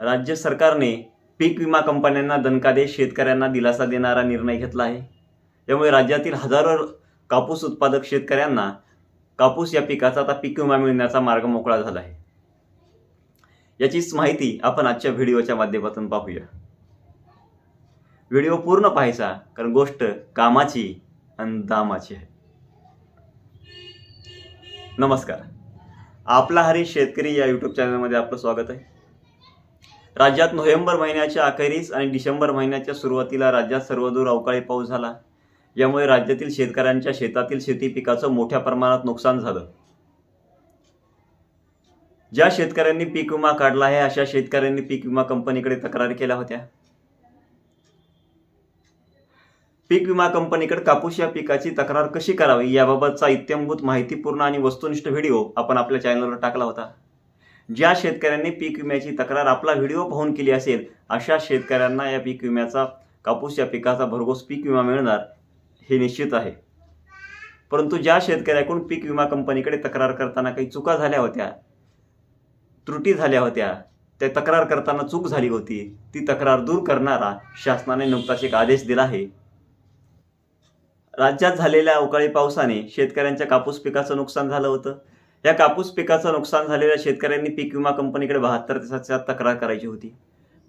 राज्य सरकारने पीक विमा कंपन्यांना दणकादेश शेतकऱ्यांना दिलासा देणारा निर्णय घेतला आहे. त्यामुळे राज्यातील हजारो कापूस उत्पादक शेतकऱ्यांना कापूस या पिकाचा आता पीक विमा मिळण्याचा मार्ग मोकळा झाला आहे. याचीच माहिती आपण आजच्या व्हिडिओच्या माध्यमातून पाहूया. व्हिडिओ पूर्ण पाहायचा कारण गोष्ट कामाची आणि दामाची आहे. नमस्कार. आपला हरी शेतकरी या यूट्यूब चॅनलमध्ये आपलं स्वागत आहे. राज्यात नोव्हेंबर महिन्याच्या अखेरीस आणि डिसेंबर महिन्याच्या सुरुवातीला राज्यात सर्वदूर अवकाळी पाऊस झाला. यामुळे राज्यातील शेतकऱ्यांच्या शेतातील शेती पिकाचं मोठ्या प्रमाणात नुकसान झालं. ज्या शेतकऱ्यांनी पीक विमा काढला आहे अशा शेतकऱ्यांनी पीक विमा कंपनीकडे तक्रारी केल्या होत्या. पीक विमा कंपनीकडे कापूस या पिकाची तक्रार कशी करावी याबाबतचा इत्यंभूत माहितीपूर्ण आणि वस्तुनिष्ठ व्हिडिओ आपण आपल्या चॅनलवर टाकला होता. ज्या शेतकऱ्यांनी पीक विम्याची तक्रार आपला व्हिडिओ पाहून केली असेल अशा शेतकऱ्यांना या पीक विम्याचा कापूस या पिकाचा भरघोस पीक विमा मिळणार हे निश्चित आहे. परंतु ज्या शेतकऱ्याकडून पीक विमा कंपनीकडे तक्रार करताना काही चुका झाल्या होत्या त्रुटी झाल्या होत्या त्या तक्रार करताना चूक झाली होती ती तक्रार दूर करणारा शासनाने नुकताच एक आदेश दिला आहे. राज्यात झालेल्या अवकाळी पावसाने शेतकऱ्यांच्या कापूस पिकाचं नुकसान झालं होतं. या कापूस पिकाचं नुकसान झालेल्या शेतकऱ्यांनी पीक विमा कंपनीकडे बहात्तर दिवसाच्या तक्रार करायची होती.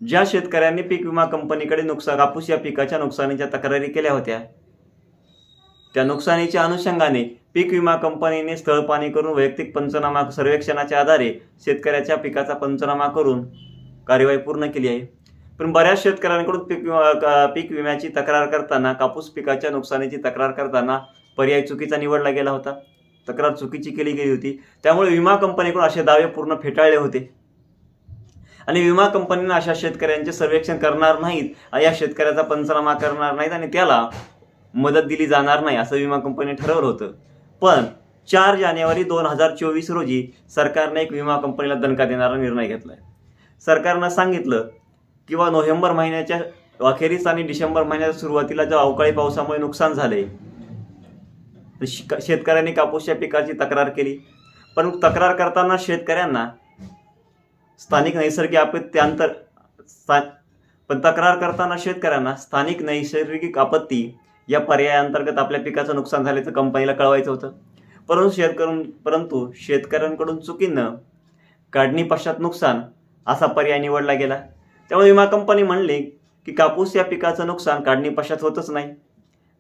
ज्या शेतकऱ्यांनी पीक विमा कंपनीकडे नुकसान कापूस या पिकाच्या नुकसानीच्या तक्रारी केल्या होत्या त्या नुकसानीच्या अनुषंगाने पीक विमा कंपनीने स्थळ पाणी करून वैयक्तिक पंचनामा सर्वेक्षणाच्या आधारे शेतकऱ्याच्या पिकाचा पंचनामा करून कार्यवाही पूर्ण केली आहे. पण बऱ्याच शेतकऱ्यांकडून पीक विमा का- पीक विम्याची तक्रार करताना कापूस पिकाच्या नुकसानीची तक्रार करताना पर्याय चुकीचा निवडला गेला होता. तक्रार चुकीची केली गेली होती. त्यामुळे विमा कंपनीकडून असे दावे पूर्ण फेटाळले होते. आणि विमा कंपनीनं अशा शेतकऱ्यांचे सर्वेक्षण करणार नाहीत या शेतकऱ्याचा पंचनामा करणार नाहीत आणि त्याला मदत दिली जाणार नाही असं विमा कंपनी ठरवलं होतं. पण चार जानेवारी दोन हजार चोवीस रोजी सरकारने एक विमा कंपनीला दणका देणारा निर्णय घेतला आहे सरकारनं सांगितलं किंवा नोव्हेंबर महिन्याच्या अखेरीस आणि डिसेंबर महिन्याच्या सुरुवातीला ज्या अवकाळी पावसामुळे नुकसान झाले शेतकऱ्यांनी कापूसच्या पिकाची तक्रार केली. पण तक्रार करताना शेतकऱ्यांना स्थानिक नैसर्गिक आपत्त्यांतर स्था पण तक्रार करताना शेतकऱ्यांना स्थानिक नैसर्गिक आपत्ती या पर्यायांतर्गत आपल्या पिकाचं नुकसान झाल्याचं कंपनीला कळवायचं होतं. परंतु शेतकऱ्यां परंतु शेतकऱ्यांकडून चुकीनं काढणी पश्चात नुकसान असा पर्याय निवडला गेला. त्यामुळे विमा कंपनी म्हणली की कापूस या पिकाचं नुकसान काढणी पश्चात होतच नाही.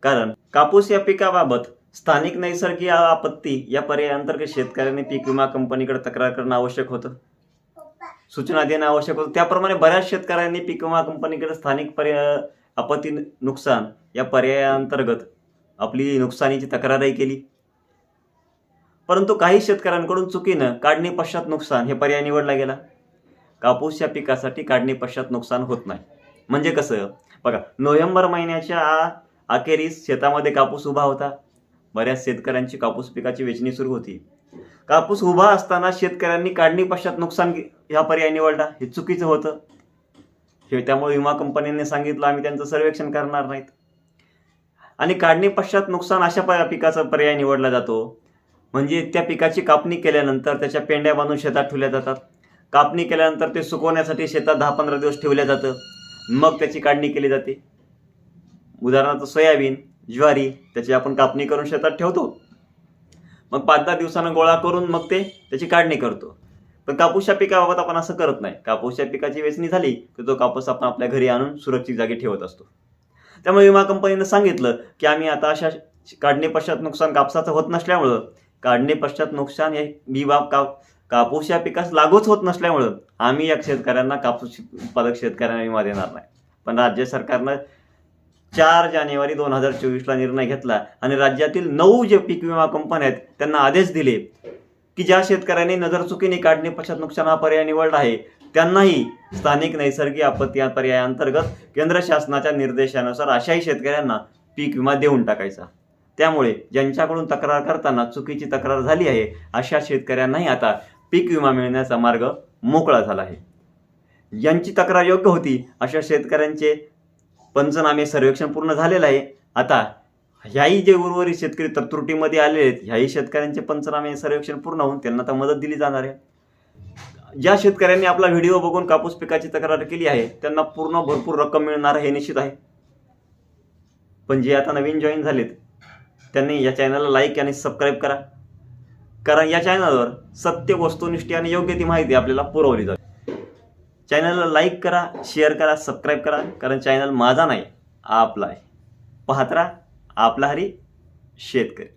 कारण कापूस या पिकाबाबत स्थानिक नैसर्गिक आपत्ती या पर्यायांतर्गत शेतकऱ्यांनी पीक विमा कंपनीकडे तक्रार करणं आवश्यक होतं. सूचना देणं आवश्यक होतं. त्याप्रमाणे बऱ्याच शेतकऱ्यांनी पीक विमा कंपनीकडे स्थानिक पर्याय आपत्ती नुकसान या पर्यायांतर्गत आपली नुकसानीची तक्रारही केली. परंतु काही शेतकऱ्यांकडून चुकीनं काढणी पश्चात नुकसान हे पर्याय निवडला गेला. कापूस या पिकासाठी काढणी पश्चात नुकसान होत नाही. म्हणजे कसं? बघा नोव्हेंबर महिन्याच्या अखेरीस शेतामध्ये कापूस उभा होता. बऱ्याच शेतकऱ्यांची कापूस पिकाची वेचणी सुरू होती. कापूस उभा असताना शेतकऱ्यांनी काढणी पश्चात नुकसान घे- हा पर्याय निवडला. हे चुकीचं होतं. हे त्यामुळे विमा कंपनीने सांगितलं आम्ही त्यांचं सर्वेक्षण करणार नाहीत. आणि काढणी पश्चात नुकसान अशा प- पिकाचा पर्याय निवडला जातो. म्हणजे त्या पिकाची कापणी केल्यानंतर त्याच्या पेंड्या बांधून शेतात ठेवल्या जातात. कापणी केल्यानंतर ते सुकवण्यासाठी शेतात दहा पंधरा दिवस ठेवल्या जातं. मग त्याची काढणी केली जाते. उदाहरणार्थ सोयाबीन. ज्वारी त्याची आपण कापणी करून शेतात ठेवतो. मग पाच दहा दिवसानं गोळा करून मग ते त्याची काढणी करतो. पण कापूसच्या पिकाबाबत आपण असं करत नाही. कापूसच्या पिकाची वेचणी झाली तर तो कापूस आपण आपल्या घरी आणून सुरक्षित जागी ठेवत असतो. त्यामुळे विमा कंपनीनं सांगितलं की आम्ही आता अशा काढणी पश्चात नुकसान कापसाचं होत नसल्यामुळं काढणी पश्चात नुकसान हे विमा का कापूस या पिकास लागूच होत नसल्यामुळं आम्ही या शेतकऱ्यांना कापूस उत्पादक शेतकऱ्यांना विमा देणार नाही. पण राज्य सरकारनं चार जानेवारी दोन हजार चोवीसला निर्णय घेतला आणि राज्यातील नऊ जे पीक विमा कंपन्या आहेत त्यांना आदेश दिले की ज्या शेतकऱ्यांनी नजर चुकीने काढणे पश्चात नुकसान हा पर्याय निवडला आहे त्यांनाही स्थानिक नैसर्गिक आपत्ती या पर्यायाअंतर्गत केंद्र शासनाच्या निर्देशानुसार अशाही शेतकऱ्यांना पीक विमा देऊन टाकायचा. त्यामुळे ज्यांच्याकडून तक्रार करताना चुकीची तक्रार झाली आहे अशा शेतकऱ्यांनाही आता पीक विमा मिळण्याचा मार्ग मोकळा झाला आहे. ज्यांची तक्रार योग्य होती अशा शेतकऱ्यांचे पंचनामे सर्वेक्षण पूर्ण झालेलं आहे. आता ह्याही जे उर्वरित शेतकरी तर आले आलेले आहेत ह्याही शेतकऱ्यांचे पंचनामे सर्वेक्षण पूर्ण होऊन त्यांना आता मदत दिली जाणार आहे. ज्या शेतकऱ्यांनी आपला व्हिडिओ बघून कापूस पिकाची तक्रार केली आहे त्यांना पूर्ण भरपूर रक्कम मिळणार हे निश्चित आहे. पण जे आता नवीन जॉईन झालेत त्यांनी या चॅनलला लाईक आणि सबस्क्राईब करा. कारण या चॅनलवर सत्य वस्तुनिष्ठी आणि योग्य ती माहिती आपल्याला पुरवली जाते. चॅनलला लाईक करा शेअर करा सबस्क्राईब करा कारण चॅनल माझा नाही आपला आहे. पाहत राहा आपला हरी शेतकरी.